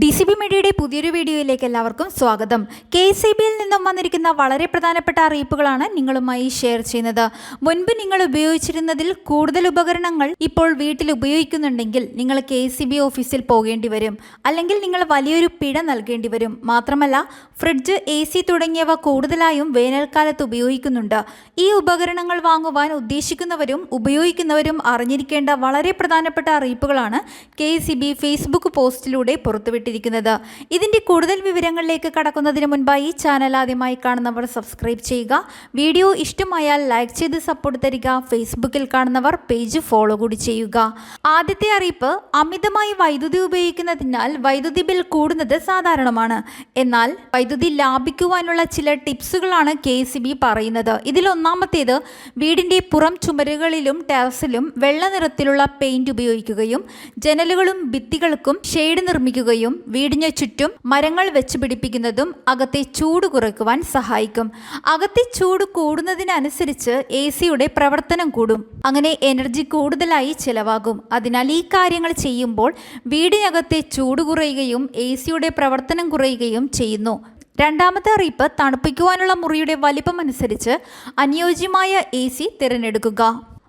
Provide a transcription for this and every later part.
D C B മീഡിയയുടെ പുതിയൊരു വീഡിയോയിലേക്ക് എല്ലാവർക്കും സ്വാഗതം. കെ സി ബിയിൽ നിന്നും വന്നിരിക്കുന്ന വളരെ പ്രധാനപ്പെട്ട അറിയിപ്പുകളാണ് നിങ്ങളുമായി ഷെയർ ചെയ്യുന്നത്. മുൻപ് നിങ്ങൾ ഉപയോഗിച്ചിരുന്നതിൽ കൂടുതൽ ഉപകരണങ്ങൾ ഇപ്പോൾ വീട്ടിൽ ഉപയോഗിക്കുന്നുണ്ടെങ്കിൽ നിങ്ങൾ കെ സി ബി ഓഫീസിൽ പോകേണ്ടി വരും. അല്ലെങ്കിൽ നിങ്ങൾ വലിയൊരു പിഴ നൽകേണ്ടി വരും. മാത്രമല്ല ഫ്രിഡ്ജ് എ സി തുടങ്ങിയവ കൂടുതലായും വേനൽക്കാലത്ത് ഉപയോഗിക്കുന്നുണ്ട്. ഈ ഉപകരണങ്ങൾ വാങ്ങുവാൻ ഉദ്ദേശിക്കുന്നവരും ഉപയോഗിക്കുന്നവരും അറിഞ്ഞിരിക്കേണ്ട വളരെ പ്രധാനപ്പെട്ട അറിയിപ്പുകളാണ് കെ സി ബി ഫേസ്ബുക്ക് പോസ്റ്റിലൂടെ പുറത്തുവിട്ടിരിക്കുന്നത് ഇതിന്റെ കൂടുതൽ വിവരങ്ങളിലേക്ക് കടക്കുന്നതിന് മുൻപായി ചാനൽ ആദ്യമായി കാണുന്നവർ സബ്സ്ക്രൈബ് ചെയ്യുക. വീഡിയോ ഇഷ്ടമായാൽ ലൈക്ക് ചെയ്ത് സപ്പോർട്ട് തരിക. ഫേസ്ബുക്കിൽ കാണുന്നവർ പേജ് ഫോളോ കൂടി ചെയ്യുക. ആദ്യത്തെ അറിയിപ്പ് അമിതമായി വൈദ്യുതി ഉപയോഗിക്കുന്നതിനാൽ വൈദ്യുതി ബിൽ കൂടുന്നത് സാധാരണമാണ്. എന്നാൽ വൈദ്യുതി ലാഭിക്കുവാനുള്ള ചില ടിപ്സുകളാണ് കെ പറയുന്നത്. ഇതിലൊന്നാമത്തേത് വീടിന്റെ പുറം ചുമരുകളിലും ടെറസിലും വെള്ള നിറത്തിലുള്ള പെയിന്റ് ഉപയോഗിക്കുകയും ജനലുകളും ഭിത്തികൾക്കും ഷെയ്ഡ് നിർമ്മിക്കുകയും വീടിന് ചുറ്റും മരങ്ങൾ വെച്ച് പിടിപ്പിക്കുന്നതും അകത്തെ ചൂട് കുറയ്ക്കുവാൻ സഹായിക്കും. അകത്തെ ചൂട് കൂടുന്നതിനനുസരിച്ച് എ സിയുടെ പ്രവർത്തനം കൂടും. അങ്ങനെ എനർജി കൂടുതലായി ചിലവാകും. അതിനാൽ ഈ കാര്യങ്ങൾ ചെയ്യുമ്പോൾ വീടിനകത്തെ ചൂട് കുറയുകയും എ സിയുടെ പ്രവർത്തനം കുറയുകയും ചെയ്യുന്നു. രണ്ടാമത്തെ അറിയിപ്പ് തണുപ്പിക്കുവാനുള്ള മുറിയുടെ വലിപ്പം അനുസരിച്ച് അനുയോജ്യമായ എ സി തിരഞ്ഞെടുക്കുക.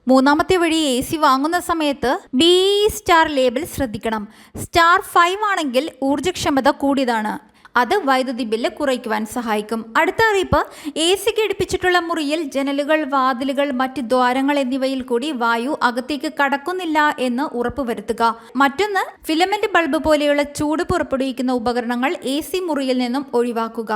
മൂന്നാമത്തെ വഴി എ സി വാങ്ങുന്ന സമയത്ത് ബി സ്റ്റാർ ലേബൽ ശ്രദ്ധിക്കണം. സ്റ്റാർ ഫൈവ് ആണെങ്കിൽ ഊർജക്ഷമത കൂടിയതാണ്. അത് വൈദ്യുതി ബില്ല് കുറയ്ക്കുവാൻ സഹായിക്കും. അടുത്ത അറിയിപ്പ് എ സിക്ക് ഘടിപ്പിച്ചിട്ടുള്ള മുറിയിൽ ജനലുകൾ വാതിലുകൾ മറ്റ് ദ്വാരങ്ങൾ എന്നിവയിൽ കൂടി വായു അകത്തേക്ക് കടക്കുന്നില്ല എന്ന് ഉറപ്പുവരുത്തുക. മറ്റൊന്ന് ഫിലമെന്റ് ബൾബ് പോലെയുള്ള ചൂട് പുറപ്പെടുവിക്കുന്ന ഉപകരണങ്ങൾ എ സി മുറിയിൽ നിന്നും ഒഴിവാക്കുക.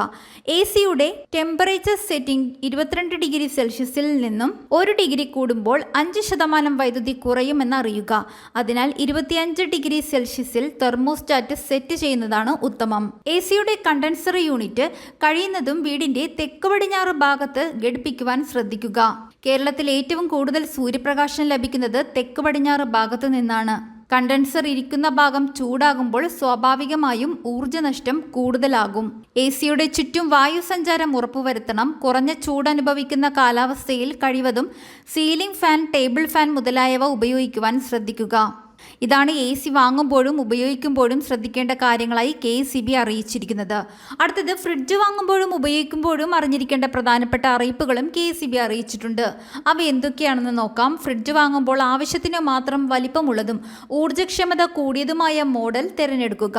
എ സിയുടെ ടെമ്പറേച്ചർ സെറ്റിംഗ് ഇരുപത്തിരണ്ട് ഡിഗ്രി സെൽഷ്യസിൽ നിന്നും ഒരു ഡിഗ്രി കൂടുമ്പോൾ അഞ്ച് ശതമാനം വൈദ്യുതി കുറയുമെന്ന് അറിയുക. അതിനാൽ ഇരുപത്തിയഞ്ച് ഡിഗ്രി സെൽഷ്യസിൽ തെർമോസ്റ്റാറ്റ് സെറ്റ് ചെയ്യുന്നതാണ് ഉത്തമം. എ സിയുടെ കണ്ടൻസർ യൂണിറ്റ് കഴിയുന്നതും വീടിന്റെ തെക്ക് പടിഞ്ഞാറ് ഭാഗത്ത് ഘടിപ്പിക്കുവാൻ ശ്രദ്ധിക്കുക. കേരളത്തിൽ ഏറ്റവും കൂടുതൽ സൂര്യപ്രകാശം ലഭിക്കുന്നത് തെക്ക് പടിഞ്ഞാറ് ഭാഗത്ത് നിന്നാണ്. കണ്ടൻസർ ഇരിക്കുന്ന ഭാഗം ചൂടാകുമ്പോൾ സ്വാഭാവികമായും ഊർജനഷ്ടം കൂടുതലാകും. എ സിയുടെ ചുറ്റും വായു സഞ്ചാരം ഉറപ്പുവരുത്തണം കുറഞ്ഞ ചൂട് അനുഭവിക്കുന്ന കാലാവസ്ഥയിൽ കഴിവതും സീലിംഗ് ഫാൻ ടേബിൾ ഫാൻ മുതലായവ ഉപയോഗിക്കുവാൻ ശ്രദ്ധിക്കുക. ഇതാണ് എ സി വാങ്ങുമ്പോഴും ഉപയോഗിക്കുമ്പോഴും ശ്രദ്ധിക്കേണ്ട കാര്യങ്ങളായി കെ സി ബി അറിയിച്ചിരിക്കുന്നത്. അടുത്തത് ഫ്രിഡ്ജ് വാങ്ങുമ്പോഴും ഉപയോഗിക്കുമ്പോഴും അറിഞ്ഞിരിക്കേണ്ട പ്രധാനപ്പെട്ട അറിയിപ്പുകളും കെ സി ബി അറിയിച്ചിട്ടുണ്ട്. അവ എന്തൊക്കെയാണെന്ന് നോക്കാം. ഫ്രിഡ്ജ് വാങ്ങുമ്പോൾ ആവശ്യത്തിന് മാത്രം വലിപ്പമുള്ളതും ഊർജക്ഷമത കൂടിയതുമായ മോഡൽ തിരഞ്ഞെടുക്കുക.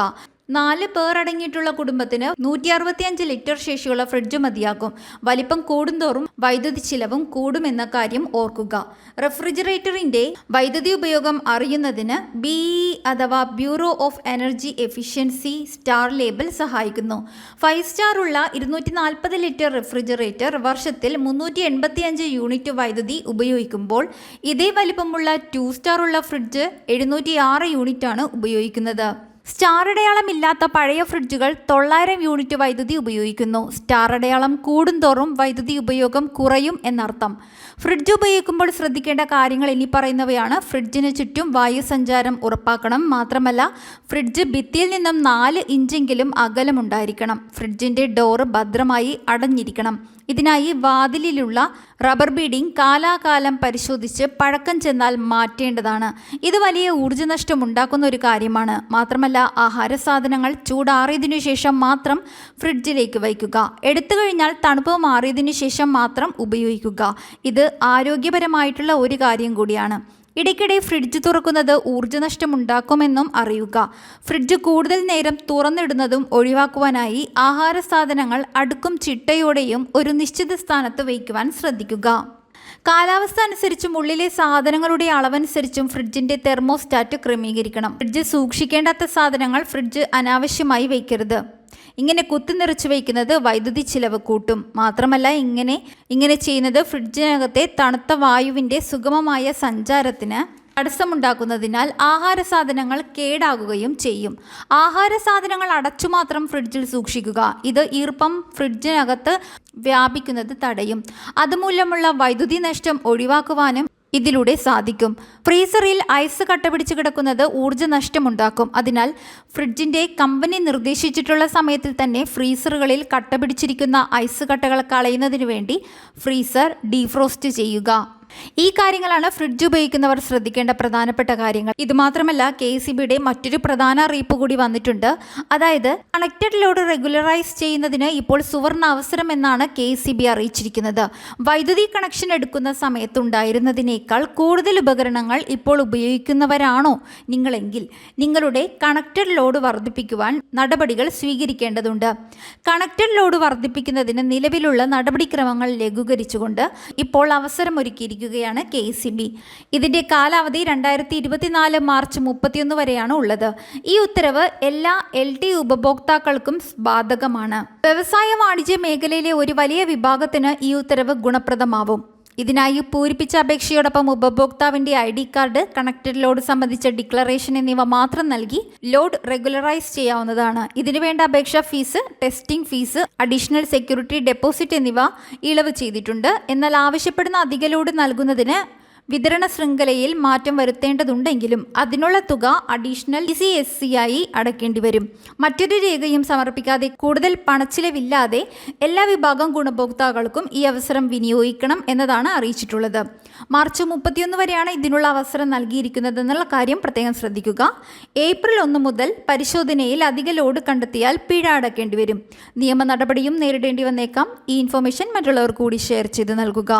നാല് പേർ അടങ്ങിയിട്ടുള്ള കുടുംബത്തിന് നൂറ്റി അറുപത്തിയഞ്ച് ലിറ്റർ ശേഷിയുള്ള ഫ്രിഡ്ജ് മതിയാകും വലിപ്പം കൂടുന്തോറും വൈദ്യുതി ചിലവും കൂടുമെന്ന കാര്യം ഓർക്കുക. റെഫ്രിജറേറ്ററിന്റെ വൈദ്യുതി ഉപയോഗം അറിയുന്നതിന് ബി അഥവാ bureau of energy efficiency star label സഹായിക്കുന്നു. ഫൈവ് സ്റ്റാർ ഉള്ള ഇരുന്നൂറ്റി നാൽപ്പത് ലിറ്റർ റെഫ്രിജറേറ്റർ വർഷത്തിൽ മുന്നൂറ്റി എൺപത്തിയഞ്ച് യൂണിറ്റ് വൈദ്യുതി ഉപയോഗിക്കുമ്പോൾ ഇതേ വലിപ്പമുള്ള ടു സ്റ്റാർ ഉള്ള ഫ്രിഡ്ജ് എഴുന്നൂറ്റി ആറ് യൂണിറ്റാണ് ഉപയോഗിക്കുന്നത്. സ്റ്റാർ അടയാളം ഇല്ലാത്ത പഴയ ഫ്രിഡ്ജുകൾ തൊള്ളായിരം യൂണിറ്റ് വൈദ്യുതി ഉപയോഗിക്കുന്നു. സ്റ്റാർ അടയാളം കൂടുന്തോറും വൈദ്യുതി ഉപയോഗം കുറയും എന്നർത്ഥം. ഫ്രിഡ്ജ് ഉപയോഗിക്കുമ്പോൾ ശ്രദ്ധിക്കേണ്ട കാര്യങ്ങൾ ഇനി പറയുന്നവയാണ്. ഫ്രിഡ്ജിന് ചുറ്റും വായു സഞ്ചാരം ഉറപ്പാക്കണം. മാത്രമല്ല ഫ്രിഡ്ജ് ഭിത്തിയിൽ നിന്നും നാല് ഇഞ്ചെങ്കിലും അകലമുണ്ടായിരിക്കണം. ഫ്രിഡ്ജിന്റെ ഡോറ് ഭദ്രമായി അടഞ്ഞിരിക്കണം. ഇതിനായി വാതിലിലുള്ള റബ്ബർ ബീഡിംഗ് കാലാകാലം പരിശോധിച്ച് പഴക്കം ചെന്നാൽ മാറ്റേണ്ടതാണ്. ഇത് വലിയ ഊർജനഷ്ടം ഉണ്ടാക്കുന്ന ഒരു കാര്യമാണ്. മാത്രമല്ല ആഹാര സാധനങ്ങൾ ചൂടാറിയതിനു ശേഷം മാത്രം ഫ്രിഡ്ജിലേക്ക് വയ്ക്കുക. എടുത്തു കഴിഞ്ഞാൽ തണുപ്പ് മാറിയതിനു ശേഷം മാത്രം ഉപയോഗിക്കുക. ഇത് ആരോഗ്യപരമായിട്ടുള്ള ഒരു കാര്യം കൂടിയാണ്. ഇടയ്ക്കിടെ ഫ്രിഡ്ജ് തുറക്കുന്നത് ഊർജനഷ്ടമുണ്ടാക്കുമെന്നും അറിയുക. ഫ്രിഡ്ജ് കൂടുതൽ നേരം തുറന്നിടുന്നതും ഒഴിവാക്കുവാനായി ആഹാര സാധനങ്ങൾ അടുക്കും ചിട്ടയോടെയും ഒരു നിശ്ചിത സ്ഥാനത്ത് വയ്ക്കുവാൻ ശ്രദ്ധിക്കുക. കാലാവസ്ഥ അനുസരിച്ചും ഉള്ളിലെ സാധനങ്ങളുടെ അളവനുസരിച്ചും ഫ്രിഡ്ജിന്റെ തെർമോസ്റ്റാറ്റ് ക്രമീകരിക്കണം. ഫ്രിഡ്ജ് സൂക്ഷിക്കേണ്ടാത്ത സാധനങ്ങൾ ഫ്രിഡ്ജ് അനാവശ്യമായി വയ്ക്കരുത്. ഇങ്ങനെ കുത്തി നിറച്ച് വയ്ക്കുന്നത് വൈദ്യുതി ചിലവ് കൂട്ടും. മാത്രമല്ല ഇങ്ങനെ ഇങ്ങനെ ചെയ്യുന്നത് ഫ്രിഡ്ജിനകത്തെ തണുത്ത വായുവിന്റെ സുഗമമായ സഞ്ചാരത്തിന് തടസ്സമുണ്ടാക്കുന്നതിനാൽ ആഹാര സാധനങ്ങൾ കേടാകുകയും ചെയ്യും. ആഹാര സാധനങ്ങൾ അടച്ചു മാത്രം ഫ്രിഡ്ജിൽ സൂക്ഷിക്കുക. ഇത് ഈർപ്പം ഫ്രിഡ്ജിനകത്ത് വ്യാപിക്കുന്നത് തടയും. അതുമൂലമുള്ള വൈദ്യുതി നഷ്ടം ഒഴിവാക്കുവാനും ഇതിലൂടെ സാധിക്കും. ഫ്രീസറിൽ ഐസ് കട്ടപിടിച്ച് കിടക്കുന്നത് ഊർജ നഷ്ടമുണ്ടാക്കും അതിനാൽ ഫ്രിഡ്ജിന്റെ കമ്പനി നിർദ്ദേശിച്ചിട്ടുള്ള സമയത്തിൽ തന്നെ ഫ്രീസറുകളിൽ കട്ടപിടിച്ചിരിക്കുന്ന ഐസ് കട്ടകൾ കളയുന്നതിന് വേണ്ടി ഫ്രീസർ ഡീഫ്രോസ്റ്റ് ചെയ്യുക. ഈ കാര്യങ്ങളാണ് ഫ്രിഡ്ജ് ഉപയോഗിക്കുന്നവർ ശ്രദ്ധിക്കേണ്ട പ്രധാനപ്പെട്ട കാര്യങ്ങൾ. ഇത് മാത്രമല്ല കെ സി ബിയുടെ മറ്റൊരു പ്രധാന അറിയിപ്പ് കൂടി വന്നിട്ടുണ്ട്. അതായത് കണക്റ്റഡ് ലോഡ് റെഗുലറൈസ് ചെയ്യുന്നതിന് ഇപ്പോൾ സുവർണ അവസരം എന്നാണ് കെ സി ബി അറിയിച്ചിരിക്കുന്നത്. വൈദ്യുതി കണക്ഷൻ എടുക്കുന്ന സമയത്തുണ്ടായിരുന്നതിനേക്കാൾ കൂടുതൽ ഉപകരണങ്ങൾ ഇപ്പോൾ ഉപയോഗിക്കുന്നവരാണോ നിങ്ങളെങ്കിൽ? നിങ്ങളുടെ കണക്റ്റഡ് ലോഡ് വർദ്ധിപ്പിക്കുവാൻ നടപടികൾ സ്വീകരിക്കേണ്ടതുണ്ട്. കണക്റ്റഡ് ലോഡ് വർദ്ധിപ്പിക്കുന്നതിന് നിലവിലുള്ള നടപടിക്രമങ്ങൾ ലഘൂകരിച്ചുകൊണ്ട് ഇപ്പോൾ അവസരമൊരുക്കിയിരിക്കുകയാണ് കെ സി ബി. ഇതിന്റെ കാലാവധി രണ്ടായിരത്തി ഇരുപത്തിനാല് മാർച്ച് മുപ്പത്തിയൊന്ന് വരെയാണ് ഉള്ളത്. ഈ ഉത്തരവ് എല്ലാ എൽ ടി ഉപഭോക്താക്കൾക്കും ബാധകമാണ്. വ്യവസായ വാണിജ്യ മേഖലയിലെ ഒരു വലിയ വിഭാഗത്തിന് ഈ ഉത്തരവ് ഗുണപ്രദമാവും. ഇതിനായി പൂരിപ്പിച്ച അപേക്ഷയോടൊപ്പം ഉപഭോക്താവിന്റെ I D card connected load സംബന്ധിച്ച ഡിക്ലറേഷൻ എന്നിവ മാത്രം നൽകി ലോഡ് റെഗുലറൈസ് ചെയ്യാവുന്നതാണ്. ഇതിനുവേണ്ട അപേക്ഷാ fees testing fees additional security deposit എന്നിവ ഇളവ് ചെയ്തിട്ടുണ്ട്. എന്നാൽ ആവശ്യപ്പെടുന്ന അധിക ലോഡ് നൽകുന്നതിന് വിതരണ ശൃംഖലയിൽ മാറ്റം വരുത്തേണ്ടതുണ്ടെങ്കിലും അതിനുള്ള തുക അഡീഷണൽ സി എസ് സി ആയി അടയ്ക്കേണ്ടി വരും മറ്റൊരു രേഖയും സമർപ്പിക്കാതെ കൂടുതൽ പണച്ചിലവില്ലാതെ എല്ലാ വിഭാഗം ഗുണഭോക്താക്കൾക്കും ഈ അവസരം വിനിയോഗിക്കണം എന്നതാണ് അറിയിച്ചിട്ടുള്ളത്. മാർച്ച് മുപ്പത്തിയൊന്ന് വരെയാണ് ഇതിനുള്ള അവസരം നൽകിയിരിക്കുന്നതെന്നുള്ള കാര്യം പ്രത്യേകം ശ്രദ്ധിക്കുക. ഏപ്രിൽ ഒന്ന് മുതൽ പരിശോധനയിൽ അധിക ലോഡ് കണ്ടെത്തിയാൽ പിഴ അടക്കേണ്ടി വരും നിയമ നടപടിയും നേരിടേണ്ടി വന്നേക്കാം. ഈ ഇൻഫർമേഷൻ മറ്റുള്ളവർ കൂടി ഷെയർ ചെയ്ത് നൽകുക.